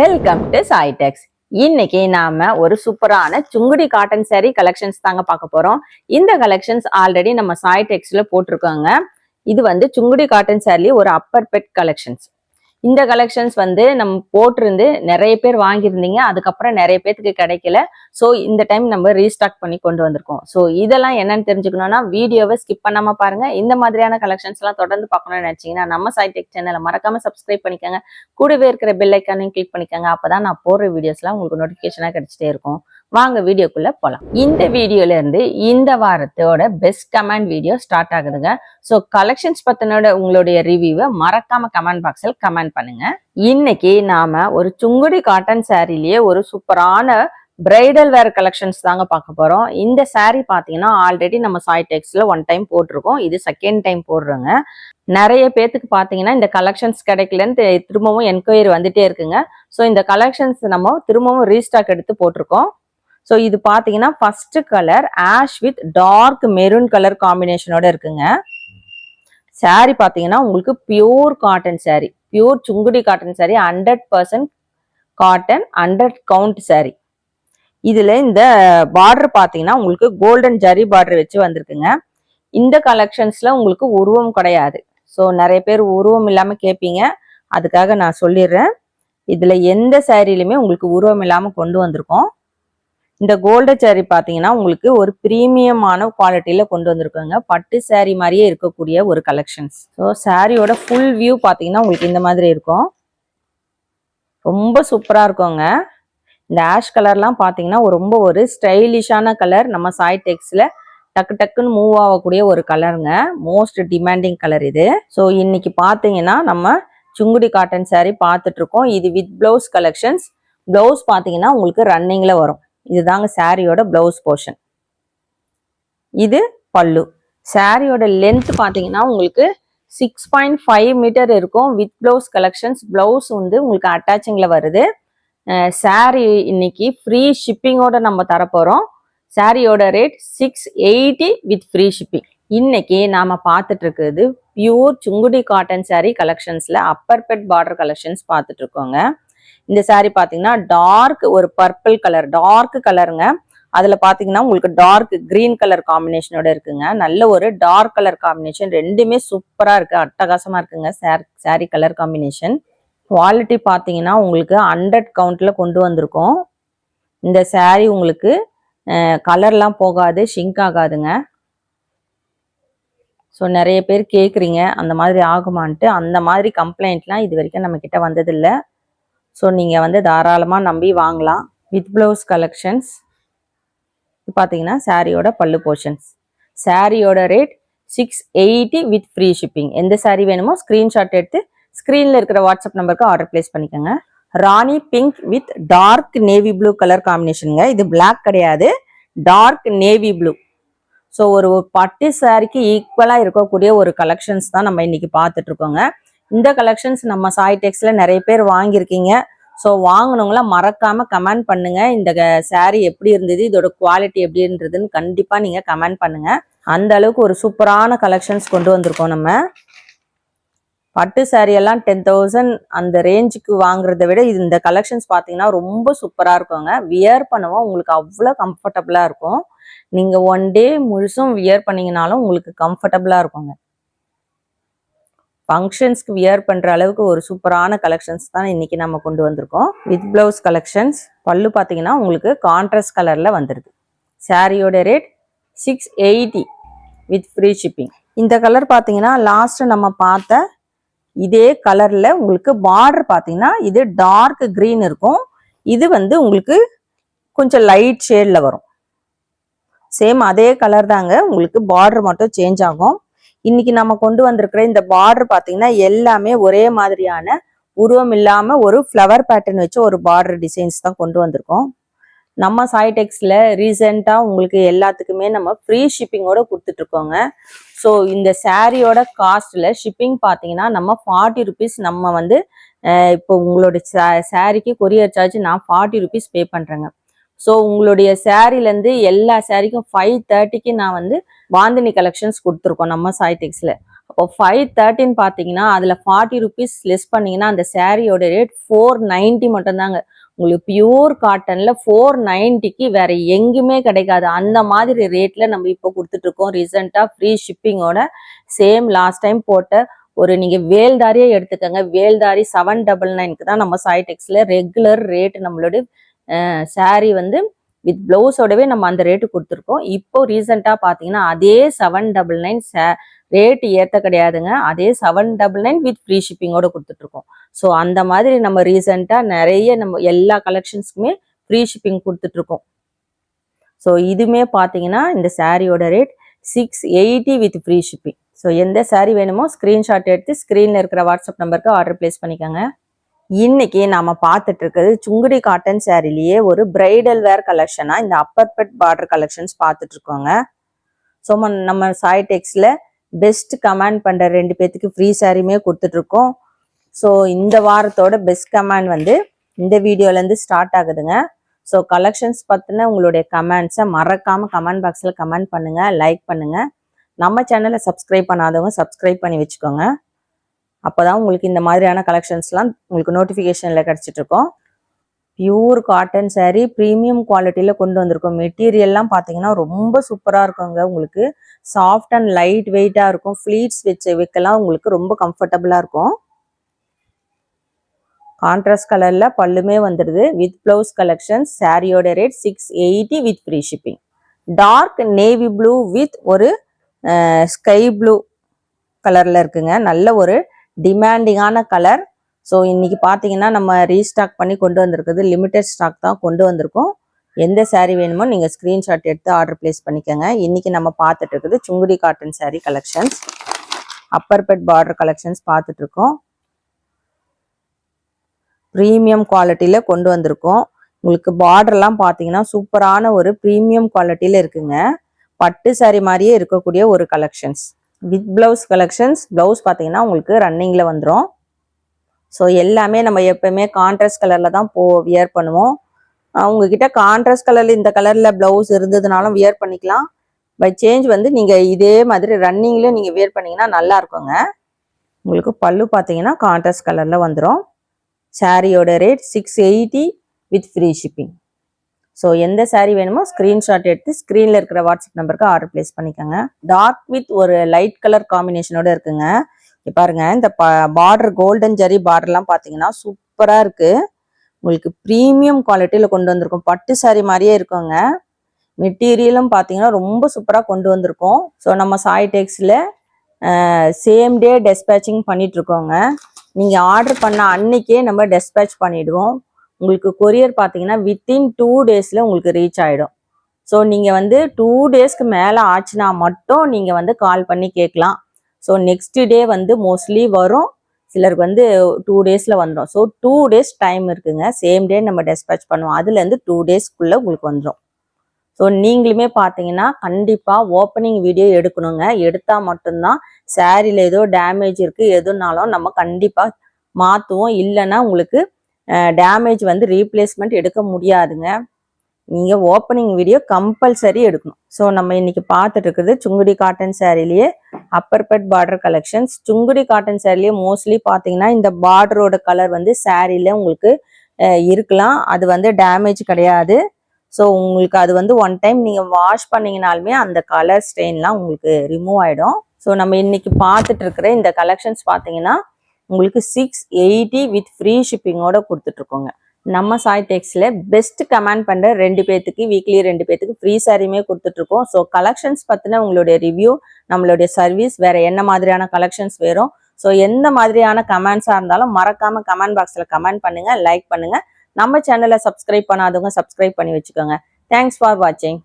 Welcome to சாய்டெக்ஸ் இன்னைக்கு நாம ஒரு சூப்பரான சுங்குடி காட்டன் சேரீ கலெக்ஷன்ஸ் தாங்க பார்க்க போறோம். இந்த கலெக்ஷன்ஸ் ஆல்ரெடி நம்ம சாய்டெக்ஸ்ல போட்டிருக்கோங்க. இது வந்து சுங்குடி காட்டன் சேரீ ஒரு அப்பர் பெட் கலெக்ஷன்ஸ் இந்த கலெக்ஷன்ஸ் வந்து நம்ம போட்டிருந்து நிறைய பேர் வாங்கியிருந்தீங்க. அதுக்கப்புறம் நிறைய பேத்துக்கு கிடைக்கல. ஸோ இந்த டைம் நம்ம ரீஸ்டாக் பண்ணி கொண்டு வந்திருக்கோம். ஸோ இதெல்லாம் என்னன்னு தெரிஞ்சுக்கணும்னா வீடியோவை ஸ்கிப் பண்ணாம பாருங்க. இந்த மாதிரியான கலெக்ஷன்ஸ் எல்லாம் தொடர்ந்து பார்க்கணும்னு நினைச்சீங்கன்னா நம்ம சைடெக் சேனலை மறக்காம சப்ஸ்கிரைப் பண்ணிக்கோங்க. கூடவே இருக்கிற பெல் ஐக்கானையும் கிளிக் பண்ணிக்கோங்க. அப்பதான் நான் போடுற வீடியோஸ்லாம் உங்களுக்கு நோட்டிஃபிகேஷனாக கிடைச்சிட்டே இருக்கும். வாங்க வீடியோக்குள்ள போலாம். இந்த வீடியோல இருந்து இந்த வாரத்தோட பெஸ்ட் கமெண்ட் வீடியோ ஸ்டார்ட் ஆகுதுங்க. ஸோ கலெக்ஷன்ஸ் பத்தினோட உங்களுடைய ரிவ்யூவை மறக்காம கமெண்ட் பாக்ஸில் கமெண்ட் பண்ணுங்க. இன்னைக்கு நாம ஒரு சுங்குடி காட்டன் சாரிலேயே ஒரு சூப்பரான பிரைடல் வேர் கலெக்ஷன்ஸ் தாங்க பார்க்க போறோம். இந்த saree பாத்தீங்கன்னா ஆல்ரெடி நம்ம சாய் டெக்ஸில் ஒன் டைம் போட்டிருக்கோம். இது செகண்ட் டைம் போடுறோங்க. நிறைய பேத்துக்கு பாத்தீங்கன்னா இந்த கலெக்ஷன்ஸ் கிடைக்கலன்னு திரும்பவும் என்கொயரி வந்துட்டே இருக்குங்க. ஸோ இந்த கலெக்ஷன்ஸ் நம்ம திரும்பவும் ரீஸ்டாக் எடுத்து போட்டிருக்கோம். ஸோ இது பார்த்தீங்கன்னா first colour ash with dark maroon colour காம்பினேஷனோட இருக்குங்க. சாரி பார்த்தீங்கன்னா உங்களுக்கு pure cotton saree pure Sungudi cotton saree hundred percent cotton hundred count saree இதில் இந்த பார்டர் பார்த்தீங்கன்னா உங்களுக்கு கோல்டன் ஜரி பார்டர் வச்சு வந்திருக்குங்க. இந்த கலெக்ஷன்ஸில் உங்களுக்கு உருவம் கிடையாது. ஸோ நிறைய பேர் உருவம் இல்லாமல் கேட்பீங்க அதுக்காக நான் சொல்லிடுறேன். இதில் எந்த சாரிலுமே உங்களுக்கு உருவம் இல்லாமல் கொண்டு வந்திருக்கோம். இந்த கோல்டு சேரீ பார்த்தீங்கன்னா உங்களுக்கு ஒரு ப்ரீமியமான குவாலிட்டியில் கொண்டு வந்திருக்கோங்க. பட்டு சேரீ மாதிரியே இருக்கக்கூடிய ஒரு கலெக்ஷன்ஸ் ஸோ சாரியோட ஃபுல் வியூ பார்த்தீங்கன்னா உங்களுக்கு இந்த மாதிரி இருக்கும். ரொம்ப சூப்பராக இருக்குங்க. இந்த ஆஷ் கலர்லாம் பார்த்தீங்கன்னா ரொம்ப ஒரு ஸ்டைலிஷான கலர் நம்ம சாய் டெக்ஸில் டக்கு டக்குன்னு மூவ் ஆகக்கூடிய ஒரு கலருங்க மோஸ்ட் டிமாண்டிங் கலர் இது. ஸோ இன்னைக்கு பார்த்தீங்கன்னா நம்ம சுங்குடி காட்டன் சேரீ பார்த்துட்ருக்கோம் இது வித் ப்ளவுஸ் கலெக்ஷன்ஸ் ப்ளவுஸ் பார்த்தீங்கன்னா உங்களுக்கு ரன்னிங்கில் வரும். இதுதாங்க சாரியோட பிளவுஸ் போர்ஷன் இது பல்லு. சாரியோட லென்த் பார்த்தீங்கன்னா உங்களுக்கு சிக்ஸ் பாயிண்ட் ஃபைவ் மீட்டர் இருக்கும். வித் பிளவுஸ் கலெக்ஷன்ஸ் பிளவுஸ் வந்து உங்களுக்கு அட்டாச்சிங்கில் வருது. சாரி இன்னைக்கு ஃப்ரீ ஷிப்பிங்கோட நம்ம தரப்போகிறோம் சாரியோட rate six eighty with free shipping இன்னைக்கு நாம பார்த்துட்டு இருக்கிறது பியூர் சுங்குடி காட்டன் saree கலெக்ஷன்ஸ்ல அப்பர் பெட் பார்டர் கலெக்ஷன்ஸ் பார்த்துட்டு இருக்கோங்க. இந்த saree பாத்தீங்கன்னா டார்க் ஒரு பர்பிள் கலர் டார்க் கலருங்க அதுல பாத்தீங்கன்னா உங்களுக்கு டார்க் கிரீன் கலர் காம்பினேஷனோட இருக்குங்க. நல்ல ஒரு டார்க் கலர் காம்பினேஷன் ரெண்டுமே சூப்பரா இருக்கு. அட்டகாசமா இருக்குங்க சாரி கலர் காம்பினேஷன் குவாலிட்டி பாத்தீங்கன்னா உங்களுக்கு ஹண்ட்ரட் கவுண்ட்ல கொண்டு வந்திருக்கோம். இந்த சாரி உங்களுக்கு கலர்லாம் போகாது ஷிங்க் ஆகாதுங்க. ஸோ நிறைய பேர் கேட்குறீங்க அந்த மாதிரி ஆகுமான்ட்டு. அந்த மாதிரி கம்ப்ளைண்ட்லாம் இது வரைக்கும் நம்ம கிட்ட ஸோ நீங்கள் வந்து தாராளமாக நம்பி வாங்கலாம். வித் ப்ளவுஸ் கலெக்ஷன்ஸ் பார்த்தீங்கன்னா சாரியோட பல்லு போர்ஷன்ஸ் சாரியோட rate six eighty with free shipping எந்த சாரீ வேணுமோ ஸ்க்ரீன்ஷாட் எடுத்து ஸ்க்ரீனில் இருக்கிற வாட்ஸ்அப் நம்பருக்கு ஆர்டர் பிளேஸ் பண்ணிக்கோங்க. ராணி pink with dark navy blue colour காம்பினேஷனுங்க இது பிளாக் கிடையாது. டார்க் நேவி ப்ளூ ஸோ ஒரு பட்டு சாரிக்கு ஈக்குவலாக இருக்கக்கூடிய ஒரு கலெக்ஷன்ஸ் தான் நம்ம இன்னைக்கு பார்த்துட்டு இருக்கோங்க. இந்த கலெக்ஷன்ஸ் நம்ம சாய் டெக்ஸ்ல நிறைய பேர் வாங்கியிருக்கீங்க. ஸோ வாங்கினவங்கள மறக்காமல் கமெண்ட் பண்ணுங்கள் இந்த சேரீ எப்படி இருந்தது இதோட குவாலிட்டி எப்படின்றதுன்னு கண்டிப்பாக நீங்கள் கமெண்ட் பண்ணுங்கள் அந்த அளவுக்கு ஒரு சூப்பரான கலெக்ஷன்ஸ் கொண்டு வந்திருக்கோம் நம்ம. பட்டு சேரீயெல்லாம் டென் தௌசண்ட் அந்த ரேஞ்சுக்கு வாங்குறத விட இது இந்த கலெக்ஷன்ஸ் பார்த்தீங்கன்னா ரொம்ப சூப்பராக இருக்குங்க. வியர் பண்ணுவோம் உங்களுக்கு அவ்வளோ கம்ஃபர்டபுளாக இருக்கும். நீங்கள் ஒன் டே முழுசும் வியர் பண்ணிங்கனாலும் உங்களுக்கு கம்ஃபர்டபுளாக இருக்குங்க. ஃபங்க்ஷன்ஸ்க்கு வியர் பண்ணுற அளவுக்கு ஒரு சூப்பரான கலெக்ஷன்ஸ் தான் இன்றைக்கி நம்ம கொண்டு வந்திருக்கோம். வித் ப்ளவுஸ் கலெக்ஷன்ஸ் பல்லு பார்த்தீங்கன்னா உங்களுக்கு கான்ட்ராஸ்ட் கலரில் வந்துடுது சாரியோட rate six eighty with free shipping இந்த கலர் பார்த்தீங்கன்னா லாஸ்ட் நம்ம பார்த்த இதே கலரில் உங்களுக்கு பார்டர் பார்த்தீங்கன்னா இது டார்க் க்ரீன் இருக்கும். இது வந்து உங்களுக்கு கொஞ்சம் லைட் ஷேடில் வரும். சேம் அதே கலர் தாங்க உங்களுக்கு பார்டர் மட்டும் சேஞ்ச் ஆகும். இன்னைக்கு நம்ம கொண்டு வந்திருக்கிற இந்த பார்டர் பார்த்தீங்கன்னா எல்லாமே ஒரே மாதிரியான உருவம் இல்லாம ஒரு ஃப்ளவர் பேட்டர்ன் வச்சு ஒரு பார்டர் டிசைன்ஸ் தான் கொண்டு வந்திருக்கோம். நம்ம சாய்டெக்ஸ்ல ரீசெண்டா உங்களுக்கு எல்லாத்துக்குமே நம்ம ஃப்ரீ ஷிப்பிங்கோட கொடுத்துட்டு இருக்கோங்க. ஸோ இந்த சாரியோட காஸ்ட்ல ஷிப்பிங் பார்த்தீங்கன்னா நம்ம ஃபார்ட்டி ருபீஸ் நம்ம வந்து இப்போ உங்களோட சாரிக்கு கொரியர் சார்ஜ் நான் ஃபார்ட்டி ருபீஸ் பே பண்றேங்க. ஸோ உங்களுடைய சேரீலேருந்து எல்லா சேரீக்கும் ஃபைவ் தேர்ட்டிக்கு நான் வந்து பாந்தினி கலெக்ஷன்ஸ் கொடுத்துருக்கோம் நம்ம சாய்டெக்ஸ்ல அப்போ ஃபைவ் தேர்ட்டின்னு பார்த்தீங்கன்னா அதில் ஃபார்ட்டி ருபீஸ் லெஸ் பண்ணீங்கன்னா அந்த சேரீயோட ரேட் ஃபோர் நைன்ட்டி மட்டும்தாங்க. உங்களுக்கு பியூர் காட்டனில் ஃபோர் நைன்ட்டிக்கு வேற எங்கேயுமே கிடைக்காது. அந்த மாதிரி ரேட்டில் நம்ம இப்போ கொடுத்துட்ருக்கோம். ரீசெண்டாக ஃப்ரீ ஷிப்பிங்கோட சேம் லாஸ்ட் டைம் போட்ட ஒரு நீங்கள் வேல்தாரியே எடுத்துக்கோங்க. வேல்தாரி செவன் டபுள் நைனுக்கு தான் நம்ம சாய்டெக்ஸில் ரெகுலர் ரேட் நம்மளோட சாரீ வந்து வித் பிளவுஸோடவே நம்ம அந்த ரேட்டு கொடுத்துருக்கோம். இப்போ ரீசெண்டாக பார்த்தீங்கன்னா அதே செவன் டபுள் நைன் சே ரேட்டு ஏற்ற கிடையாதுங்க. அதே seven double nine with free ஷிப்பிங்கோட கொடுத்துட்ருக்கோம் ஸோ அந்த மாதிரி நம்ம ரீசெண்டாக நிறைய நம்ம எல்லா கலெக்ஷன்ஸ்க்குமே ஃப்ரீ ஷிப்பிங் கொடுத்துட்ருக்கோம் ஸோ இதுவுமே பார்த்தீங்கன்னா இந்த சாரியோட rate six eighty with free shipping so எந்த சாரீ வேணுமோ ஸ்க்ரீன்ஷாட் எடுத்து ஸ்க்ரீனில் இருக்கிற வாட்ஸ்அப் நம்பருக்கு ஆர்டர் ப்ளேஸ் பண்ணிக்கோங்க. இன்னைக்கு நாம பார்த்துட்டு இருக்கிறது சுங்குடி காட்டன் சாரிலேயே ஒரு பிரைடல் வேர் கலெக்ஷனா இந்த அப்பர் பெட் பார்டர் கலெக்ஷன்ஸ் பார்த்துட்டு இருக்கோங்க. ஸோ நம்ம சாய் டெக்ஸ்ல பெஸ்ட் கமெண்ட் பண்ற ரெண்டு பேத்துக்கு ஃப்ரீ சாரியுமே கொடுத்துட்டு இருக்கோம். ஸோ இந்த வாரத்தோட பெஸ்ட் கமெண்ட் வந்து இந்த வீடியோல இருந்து ஸ்டார்ட் ஆகுதுங்க. ஸோ கலெக்ஷன்ஸ் பத்தின உங்களுடைய கமெண்ட்ஸை மறக்காம கமெண்ட் பாக்ஸ்ல கமெண்ட் பண்ணுங்க லைக் பண்ணுங்க. நம்ம சேனலை சப்ஸ்கிரைப் பண்ணாதவங்க சப்ஸ்கிரைப் பண்ணி வச்சுக்கோங்க. அப்போதான் உங்களுக்கு இந்த மாதிரியான கலெக்ஷன்ஸ்லாம் உங்களுக்கு நோட்டிஃபிகேஷனில் கிடச்சிட்டு இருக்கோம் பியூர் காட்டன் சாரீ ப்ரீமியம் குவாலிட்டியில் கொண்டு வந்திருக்கோம். மெட்டீரியல்லாம் பார்த்தீங்கன்னா ரொம்ப சூப்பராக இருக்குங்க உங்களுக்கு. சாஃப்ட் அண்ட் லைட் வெயிட்டாக இருக்கும். ஃப்ளீட்ஸ் வச்சு வைக்கலாம் உங்களுக்கு ரொம்ப கம்ஃபர்டபுளாக இருக்கும். கான்ட்ராஸ்ட் கலரில் பல்லுமே வந்துடுது வித் ப்ளவுஸ் கலெக்ஷன்ஸ் சாரியோட rate six eighty with free shipping dark navy blue with ஒரு ஸ்கை ப்ளூ கலரில் இருக்குங்க. நல்ல ஒரு டிமாண்டிங்கான கலர் ஸோ இன்னைக்கு பார்த்தீங்கன்னா நம்ம ரீஸ்டாக் பண்ணி கொண்டு வந்திருக்குது லிமிடெட் ஸ்டாக் தான் கொண்டு வந்திருக்கோம். எந்த சாரீ வேணுமோ நீங்கள் ஸ்க்ரீன்ஷாட் எடுத்து ஆர்டர் ப்ளேஸ் பண்ணிக்கோங்க. இன்னைக்கு நம்ம பார்த்துட்டு இருக்குது Sungudi cotton saree collections upper bed border collections பார்த்துட்டு இருக்கோம். ப்ரீமியம் குவாலிட்டியில் கொண்டு வந்திருக்கோம். உங்களுக்கு பார்டர்லாம் பார்த்தீங்கன்னா சூப்பரான ஒரு ப்ரீமியம் குவாலிட்டியில் இருக்குங்க. பட்டு saree மாதிரியே இருக்கக்கூடிய ஒரு collections with blouse collections blouse பார்த்தீங்கன்னா உங்களுக்கு ரன்னிங்கில் வந்துடும் ஸோ எல்லாமே நம்ம எப்பயுமே கான்ட்ராஸ்ட் கலரில் தான் போ வியர் பண்ணுவோம். உங்ககிட்ட கான்ட்ராஸ்ட் கலரில் இந்த கலரில் ப்ளவுஸ் இருந்ததுனாலும் வியர் பண்ணிக்கலாம். பை சேஞ்ச் வந்து நீங்கள் இதே மாதிரி ரன்னிங்லேயும் நீங்கள் வியர் பண்ணிங்கன்னா நல்லா இருக்குங்க. உங்களுக்கு பல்லு பார்த்தீங்கன்னா கான்ட்ராஸ்ட் கலரில் வந்துடும் சாரியோட rate six eighty with free shipping so எந்த சாரீ வேணுமோ ஸ்க்ரீன்ஷாட் எடுத்து ஸ்க்ரீனில் இருக்கிற வாட்ஸ்அப் நம்பருக்கு ஆர்டர் ப்ளேஸ் பண்ணிக்கோங்க. டார்க் வித் ஒரு லைட் கலர் காம்பினேஷனோட இருக்குங்க. பாருங்க இந்த பார்டர் கோல்டன் ஜரி பார்டர்லாம் பார்த்தீங்கன்னா சூப்பராக இருக்கு. உங்களுக்கு ப்ரீமியம் குவாலிட்டியில் கொண்டு வந்திருக்கும். பட்டு சாரீ மாதிரியே இருக்குங்க. மெட்டீரியலும் பார்த்தீங்கன்னா ரொம்ப சூப்பராக கொண்டு வந்திருக்கோம். ஸோ நம்ம சாய் டெக்ஸில் சேம் டே டெஸ்பேச்சிங் பண்ணிட்டு இருக்கோங்க. நீங்கள் ஆர்டர் பண்ண அன்னைக்கே நம்ம டெஸ்பேச் பண்ணிடுவோம். உங்களுக்கு கொரியர் பார்த்தீங்கன்னா வித்தின் டூ டேஸில் உங்களுக்கு ரீச் ஆகிடும் ஸோ நீங்கள் வந்து டூ டேஸ்க்கு மேலே ஆச்சுன்னா மட்டும் நீங்கள் வந்து கால் பண்ணி கேட்கலாம். ஸோ நெக்ஸ்ட் டே வந்து மோஸ்ட்லி வரும். சிலருக்கு வந்து டூ டேஸில் வந்துடும் ஸோ டூ டேஸ் டைம் இருக்குங்க. சேம் டே நம்ம டெஸ்பேச் பண்ணுவோம். அதுலேருந்து டூ டேஸ்க்குள்ளே உங்களுக்கு வந்துடும் ஸோ நீங்களுமே பார்த்தீங்கன்னா கண்டிப்பாக ஓப்பனிங் வீடியோ எடுக்கணுங்க. எடுத்தால் மட்டும்தான் சேரீல ஏதோ டேமேஜ் இருக்குது எதுனாலும் நம்ம கண்டிப்பாக மாற்றுவோம் இல்லைன்னா உங்களுக்கு டேமேஜ் வந்து ரீப்ளேஸ்மெண்ட் எடுக்க முடியாதுங்க. நீங்கள் ஓப்பனிங் வீடியோ கம்பல்சரி எடுக்கணும். ஸோ நம்ம இன்னைக்கு பார்த்துட்டு இருக்குது Sungudi cotton சேரீலேயே upper bed border collections Sungudi cotton சேரீலேயே mostly பார்த்தீங்கன்னா இந்த பார்டரோட கலர் வந்து சேரீல உங்களுக்கு இருக்கலாம். அது வந்து டேமேஜ் கிடையாது. ஸோ உங்களுக்கு அது வந்து ஒன் டைம் நீங்கள் வாஷ் பண்ணிங்கனாலுமே அந்த கலர் ஸ்டெயின்லாம் உங்களுக்கு ரிமூவ் ஆகிடும் ஸோ நம்ம இன்னைக்கு பார்த்துட்டு இருக்கிற இந்த கலெக்ஷன்ஸ் பார்த்தீங்கன்னா உங்களுக்கு சிக்ஸ் எயிட்டி வித் ஃப்ரீ ஷிப்பிங்கோட கொடுத்துட்ருக்கோங்க. நம்ம சாய் டெக்ஸில் பெஸ்ட் கமெண்ட் பண்ணுற ரெண்டு பேர்த்துக்கு வீக்லி ரெண்டு பேர்த்துக்கு ஃப்ரீ சாரியுமே கொடுத்துட்ருக்கோம். ஸோ கலெக்ஷன்ஸ் பற்றின உங்களுடைய ரிவ்யூ நம்மளுடைய சர்வீஸ் வேறு என்ன மாதிரியான கலெக்ஷன்ஸ் வேறும் ஸோ எந்த மாதிரியான கமெண்ட்ஸாக இருந்தாலும் மறக்காம கமெண்ட் பாக்ஸில் கமெண்ட் பண்ணுங்கள் லைக் பண்ணுங்கள் நம்ம சேனலை சப்ஸ்கிரைப் பண்ணாதவங்க சப்ஸ்கிரைப் பண்ணி வச்சுக்கோங்க. தேங்க்ஸ் ஃபார் வாட்சிங்